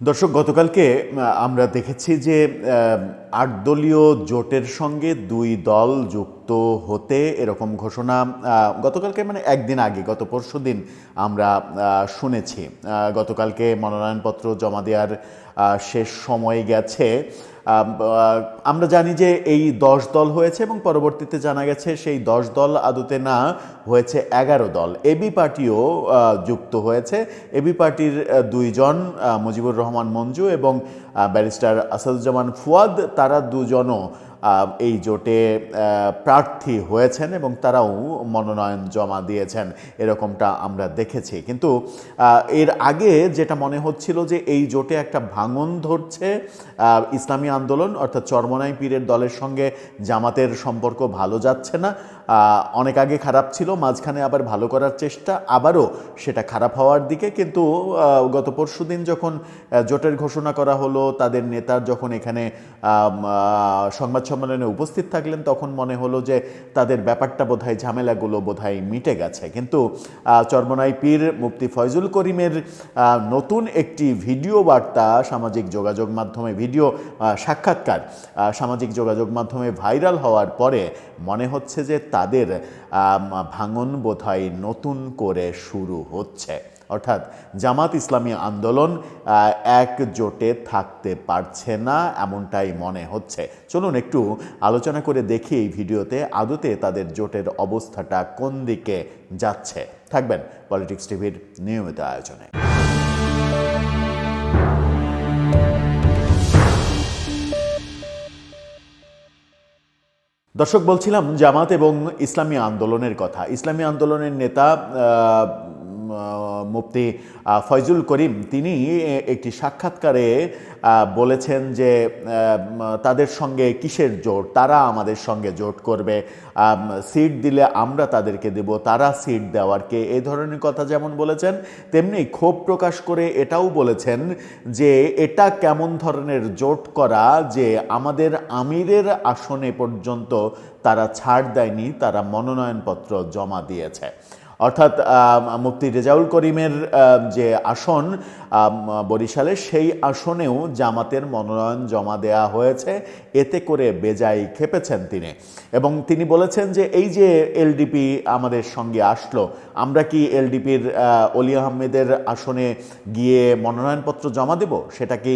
দর্শক, গতকালকে আমরা দেখেছি যে আটদলীয় আট দলীয় জোটের সঙ্গে দুই দল যুক্ত হতে এরকম ঘোষণা গতকালকে মানে একদিন আগে, গত পরশু দিন আমরা শুনেছি। গতকালকে মনোনয়নপত্র জমা দেওয়ার শেষ সময় গেছে। আমরা জানি যে এই দশ দল হয়েছে এবং পরবর্তীতে জানা গেছে সেই দশ দল আদতে না হয়েছে এগারো দল। এবি পার্টিও যুক্ত হয়েছে। এবি পার্টির দুইজন মুজিবুর রহমান মঞ্জু এবং ব্যারিস্টার আসাদুজ্জামান ফুয়াদ, তারা দুজনও এই জোটে প্রার্থী হয়েছেন এবং তারাও মনোনয়ন জমা দিয়েছেন। এরকমটা আমরা দেখেছি। কিন্তু এর আগে যেটা মনে হচ্ছিল যে এই জোটে একটা ভাঙন ধরছে ইসলামী আন্দোলন, অর্থাৎ চরমনাই পীরের দলের সঙ্গে জামাতের সম্পর্ক ভালো যাচ্ছে না অনেক আগে খারাপ ছিল, মাঝখানে আবার ভালো করার চেষ্টা, আবারও সেটা খারাপ হওয়ার দিকে, কিন্তু গত পরশু দিন যখন জোটের ঘোষণা করা হলো, তাদের নেতার যখন এখানে সংবাদ সম্মেলনে উপস্থিত থাকলেন, তখন মনে হলো যে তাদের ব্যাপারটা বোধহয় ঝামেলাগুলো বোধহয় মিটে গেছে। কিন্তু চরমনাই পীর মুফতি ফয়জুল করিমের নতুন একটি ভিডিও বার্তা, সামাজিক যোগাযোগ মাধ্যমে ভিডিও সাক্ষাৎকার সামাজিক যোগাযোগ মাধ্যমে ভাইরাল হওয়ার পরে মনে হচ্ছে যে তাদের ভাঙন বোধহয় নতুন করে শুরু হচ্ছে। অর্থাৎ জামাত ইসলামী আন্দোলন একজোটে থাকতে পারছে না এমনটাই মনে হচ্ছে। চলুন একটু আলোচনা করে দেখি এই ভিডিওতে আদতে তাদের জোটের অবস্থাটা কোন দিকে যাচ্ছে। থাকবেন পলিটিক্স টিভির নিয়মিত আয়োজনে। দর্শক বলছিলাম জামাত এবং ইসলামী আন্দোলনের কথা। ইসলামী আন্দোলনের নেতা মুফতি ফয়জুল করিম, তিনি একটি সাক্ষাৎকারে বলেছেন যে তাদের সঙ্গে কিসের জোট? তারা আমাদের সঙ্গে জোট করবে। সিট দিলে আমরা তাদেরকে দেব, তারা সিট দেওয়ার কে? এই ধরনের কথা যেমন বলেছেন, তেমনি ক্ষোভ প্রকাশ করে এটাও বলেছেন যে, এটা কেমন ধরনের জোট করা যে, আমাদের আমিরের আসনে পর্যন্ত তারা ছাড় দেয়নি, তারা মনোনয়নপত্র জমা দিয়েছে। অর্থাৎ মুক্তি রেজাউল করিমের যে আসন বরিশালে সেই আসনেও জামাতের মনোনয়ন জমা দেয়া হয়েছে। এতে করে বেজায় খেপেছেন তিনি। এবং তিনি বলেছেন যে এই যে এলডিপি আমাদের সঙ্গে আসলো আমরা কি এলডিপির অলি আহমেদের আসনে গিয়ে মনোনয়নপত্র জমা দেব? সেটা কি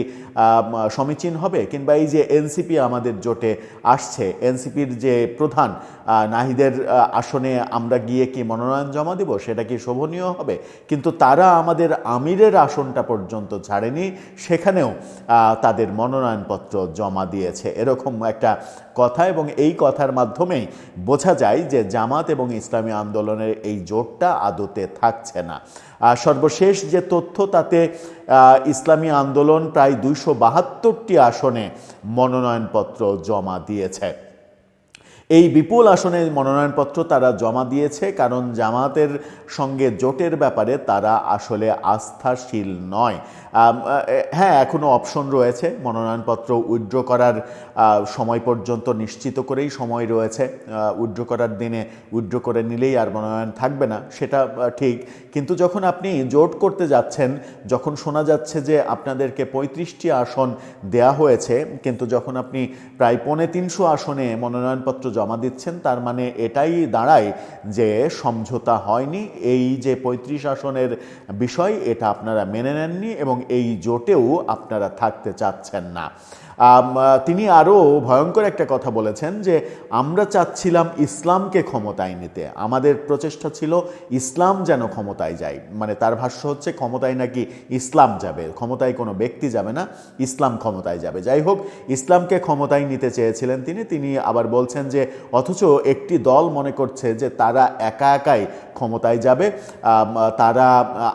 সমীচীন হবে? কিংবা এই যে এনসিপি আমাদের জোটে আসছে, এনসিপির যে প্রধান নাহিদের আসনে আমরা গিয়ে কি মনোনয়ন জমা দেব? সেটা কি শোভনীয় হবে? কিন্তু তারা আমাদের আমিরের আসনটা পর্যন্ত ছাড়েনি, সেখানেও তাদের মনোনয়নপত্র জমা দিয়েছে। এরকম একটা কথা এবং এই কথার মাধ্যমেই বোঝা যায় যে জামাত এবং ইসলামী আন্দোলনের এই জোটটা আদতে থাকছে না। সর্বশেষ যে তথ্য, তাতে ইসলামী আন্দোলন প্রায় দুইশো বাহাত্তরটি আসনে মনোনয়নপত্র জমা দিয়েছে। এই বিপুল আসনে মনোনয়নপত্র তারা জমা দিয়েছে, কারণ জামাতের সঙ্গে জোটের ব্যাপারে তারা আসলে আস্থাশীল নয়। হ্যাঁ এখনও অপশন রয়েছে, মনোনয়নপত্র উইথড্র করার সময় পর্যন্ত নিশ্চিত করেই সময় রয়েছে। উইথড্র করার দিনে উইথড্র করে নিলেই আর মনোনয়ন থাকবে না, সেটা ঠিক। কিন্তু যখন আপনি জোট করতে যাচ্ছেন, যখন শোনা যাচ্ছে যে আপনাদেরকে পঁয়ত্রিশটি আসন দেয়া হয়েছে, কিন্তু যখন আপনি প্রায় পৌনে তিনশো আসনে মনোনয়নপত্র জমা দিচ্ছেন, তার মানে এটাই দাঁড়ায় যে সমঝোতা হয়নি। এই যে পঁয়ত্রিশ আসনের বিষয়, এটা আপনারা মেনে নেননি এবং এই জোটেও আপনারা থাকতে চাচ্ছেন না। তিনি আরও ভয়ঙ্কর একটা কথা বলেছেন যে আমরা চাচ্ছিলাম ইসলামকে ক্ষমতায় নিতে। আমাদের প্রচেষ্টা ছিল ইসলাম যেন ক্ষমতায় যায়। মানে তার ভাষ্য হচ্ছে, ক্ষমতায় নাকি ইসলাম যাবে? ক্ষমতায় কোনো ব্যক্তি যাবে না, ইসলাম ক্ষমতায় যাবে। যাই হোক, ইসলামকে ক্ষমতায় নিতে চেয়েছিলেন তিনি। তিনি আবার বলছেন যে, অথচ একটি দল মনে করছে যে তারা একা একাই ক্ষমতায় যাবে। তারা,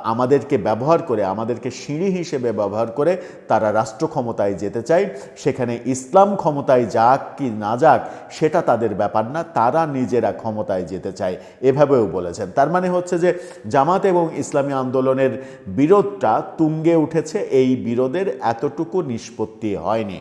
আমাদেরকে ব্যবহার করে, আমাদেরকে সিঁড়ি হিসেবে ব্যবহার করে তারা রাষ্ট্র ক্ষমতায় যেতে চায়। সেখানে ইসলাম ক্ষমতায় যাক কি না যাক, সেটা তাদের ব্যাপার না, তারা নিজেরা ক্ষমতায় যেতে চায়। এভাবেও বলেছেন। তার মানে হচ্ছে যে জামাত এবং ইসলামী আন্দোলনের বিরোধটা তুঙ্গে উঠেছে, এই বিরোধের এতটুকু নিষ্পত্তি হয়নি।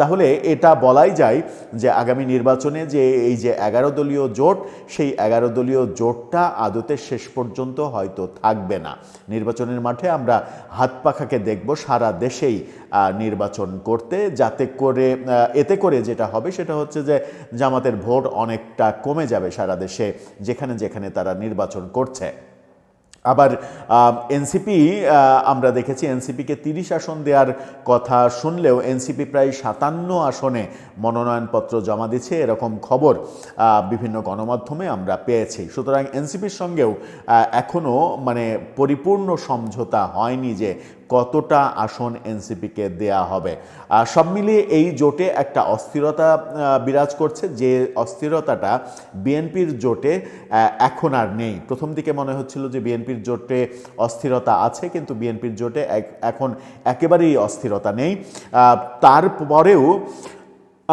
তাহলে এটা বলাই যায় যে আগামী নির্বাচনে যে এই যে এগারো দলীয় জোট, সেই এগারো দলীয় জোটটা আদতে শেষ পর্যন্ত হয়তো থাকবে না। নির্বাচনের মাঠে আমরা হাত পাখাকে দেখব, সারা দেশেই নির্বাচন করতে যাতে করে এতে করে যেটা হবে সেটা হচ্ছে যে জামাতের ভোট অনেকটা কমে যাবে সারা দেশে, যেখানে যেখানে তারা নির্বাচন করছে। আবার এনসিপি আমরা দেখেছি এনসিপিকে তিরিশ আসন দেওয়ার কথা শুনলেও এনসিপি প্রায় সাতান্ন আসনে মনোনয়নপত্র জমা দিচ্ছে এরকম খবর বিভিন্ন গণমাধ্যমে আমরা পেয়েছি। সুতরাং এনসিপির সঙ্গেও এখনও মানে পরিপূর্ণ সমঝোতা হয়নি যে কতটা আসন এনসিপিকে দেয়া হবে। সব মিলিয়ে এই জোটে একটা অস্থিরতা বিরাজ করছে। যে অস্থিরতাটা বিএনপির জোটে এখন আর নেই। প্রথম দিকে মনে হচ্ছিল যে বিএনপির জোটে অস্থিরতা আছে, কিন্তু বিএনপির জোটে এখন একেবারেই অস্থিরতা নেই। তারপরেও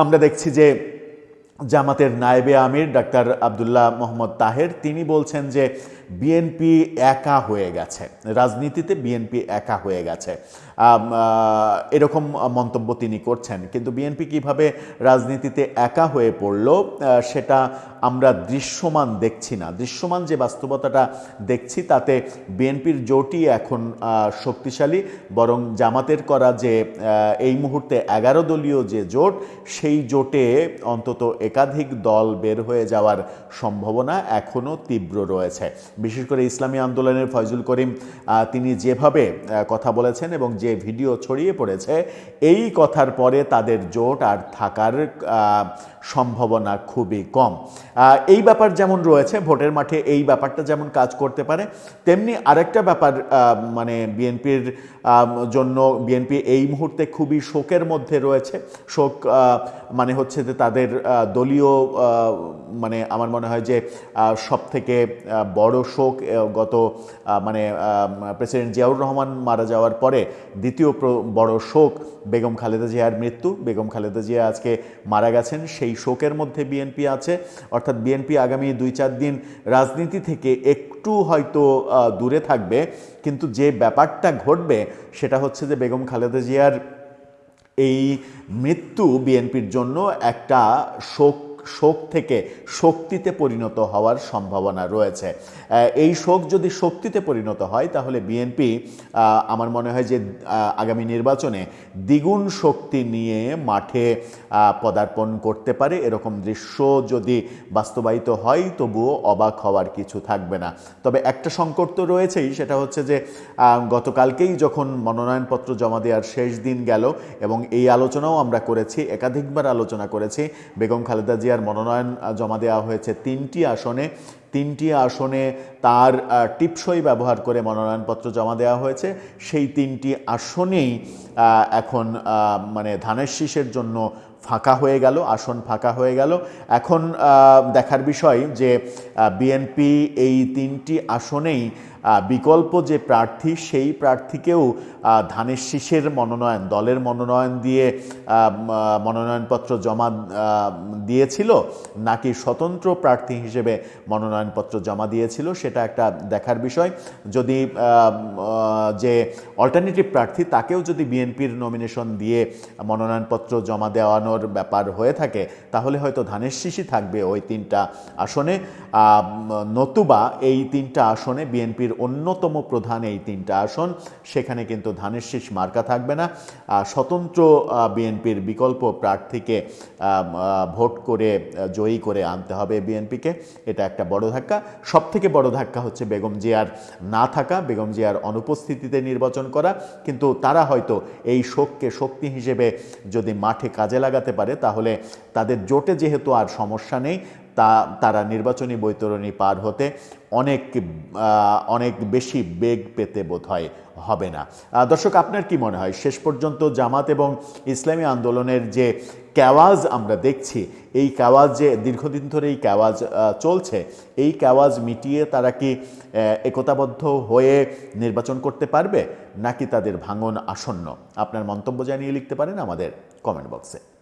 আমরা দেখছি যে জামাতের নায়েবে আমির, ডাক্তার আবদুল্লাহ মোহাম্মদ তাহের, তিনি বলছেন যে বিএনপি একা হয়ে গেছে। রাজনীতিতে বিএনপি একা হয়ে গেছে। এরকম মন্তব্য তিনি করছেন। কিন্তু বিএনপি কীভাবে রাজনীতিতে একা হয়ে পড়ল সেটা আমরা দৃশ্যমান দেখছি না। দৃশ্যমান যে বাস্তবতাটা দেখছি, তাতে বিএনপির জোটই এখন শক্তিশালী। বরং জামাতের করা যে এই মুহূর্তে এগারো দলীয় যে জোট, সেই জোটে অন্তত একাধিক দল বের হয়ে যাওয়ার সম্ভাবনা এখনও তীব্র রয়েছে। বিশেষ করে ইসলামী আন্দোলনের ফয়জুল করিম তিনি যেভাবে কথা বলেছেন এবং যে ভিডিও ছড়িয়ে পড়েছে, এই কথার পরে তাদের জোট আর থাকার সম্ভাবনা খুবই কম। এই ব্যাপার যেমন রয়েছে, ভোটের মাঠে এই ব্যাপারটা যেমন কাজ করতে পারে, তেমনি আরেকটা ব্যাপার মানে বিএনপির জন্য বিএনপি এই মুহূর্তে খুবই শোকের মধ্যে রয়েছে। শোক মানে হচ্ছে যে তাদের দলীয় মানে আমার মনে হয় যে সব থেকে বড় শোক গত মানে প্রেসিডেন্ট জিয়াউর রহমান মারা যাওয়ার পরে দ্বিতীয় বড় শোক বেগম খালেদা জিয়ার মৃত্যু। বেগম খালেদা জিয়া আজকে মারা গেছেন। সেই শোকের মধ্যে বিএনপি আছে। অর্থাৎ বিএনপি আগামী দুই চার দিন রাজনীতি থেকে একটু হয়তো দূরে থাকবে। কিন্তু যে ব্যাপারটা ঘটবে সেটা হচ্ছে যে বেগম খালেদা জিয়ার এই মৃত্যু বিএনপির জন্য একটা শোক শোক থেকে শক্তিতে পরিণত হওয়ার সম্ভাবনা রয়েছে। এই শোক যদি শক্তিতে পরিণত হয়, তাহলে বিএনপি আমার মনে হয় যে আগামী নির্বাচনে দ্বিগুণ শক্তি নিয়ে মাঠে পদার্পণ করতে পারে। এরকম দৃশ্য যদি বাস্তবায়িত হয়, তবুও অবাক হওয়ার কিছু থাকবে না। তবে একটা সংকট তো রয়েছেই, সেটা হচ্ছে যে গতকালকেই যখন মনোনয়নপত্র জমা দেওয়ার শেষ দিন গেল, এবং এই আলোচনাও আমরা করেছি, একাধিকবার আলোচনা করেছি, বেগম খালেদা জিয়ার মনোনয়ন জমা দেওয়া হয়েছে তিনটি আসনে। তিনটি আসনে তার টিপসই ব্যবহার করে মনোনয়নপত্র জমা দেওয়া হয়েছে। সেই তিনটি আসনেই এখন মানে ধানের শীষের জন্য ফাঁকা হয়ে গেল, আসন ফাঁকা হয়ে গেল। এখন দেখার বিষয় যে বিএনপি এই তিনটি আসনেই বিকল্প যে প্রার্থী, সেই প্রার্থীকেও ধানের শীষের মনোনয়ন, দলের মনোনয়ন দিয়ে মনোনয়নপত্র জমা দিয়েছিল, নাকি স্বতন্ত্র প্রার্থী হিসেবে মনোনয়নপত্র জমা দিয়েছিল, সেটা একটা দেখার বিষয়। যদি যে অল্টারনেটিভ প্রার্থী, তাকেও যদি বিএনপির নমিনেশন দিয়ে মনোনয়নপত্র জমা দেওয়ানোর ব্যাপার হয়ে থাকে, তাহলে হয়তো ধানের শীষই থাকবে ওই তিনটা আসনে। নতুবা এই তিনটা আসনে বিএনপির অন্যতম প্রধান এই তিনটা আসন, সেখানে কিন্তু ধানের শীষ মার্কা থাকবে না। স্বতন্ত্র বিএনপির বিকল্প প্রার্থীকে ভোট করে, জয়ী করে আনতে হবে বিএনপিকে। এটা একটা বড় ধাক্কা। সব থেকে বড় ধাক্কা হচ্ছে বেগম জিয়ার না থাকা, বেগম জিয়ার অনুপস্থিতিতে নির্বাচন করা। কিন্তু তারা হয়তো এই শোককে শক্তি হিসেবে যদি মাঠে কাজে লাগাতে পারে, তাহলে তাদের জোটে যেহেতু আর সমস্যা নেই, তা, তারা নির্বাচনী বৈতরণী পার হতে অনেক অনেক বেশি বেগ পেতে বোধ হয় হবে না। দর্শক, আপনার কি মনে হয়? শেষ পর্যন্ত জামাত এবং ইসলামী আন্দোলনের যে ক্যাওয়াজ আমরা দেখছি, এই ক্যাওয়াজ যে, দীর্ঘদিন ধরে এই ক্যাওয়াজ চলছে, এই ক্যাওয়াজ মিটিয়ে তারা কি একতাবদ্ধ হয়ে নির্বাচন করতে পারবে, নাকি তাদের ভাঙন আসন্ন? আপনার মন্তব্য জানিয়ে লিখতে পারেন আমাদের কমেন্ট বক্সে।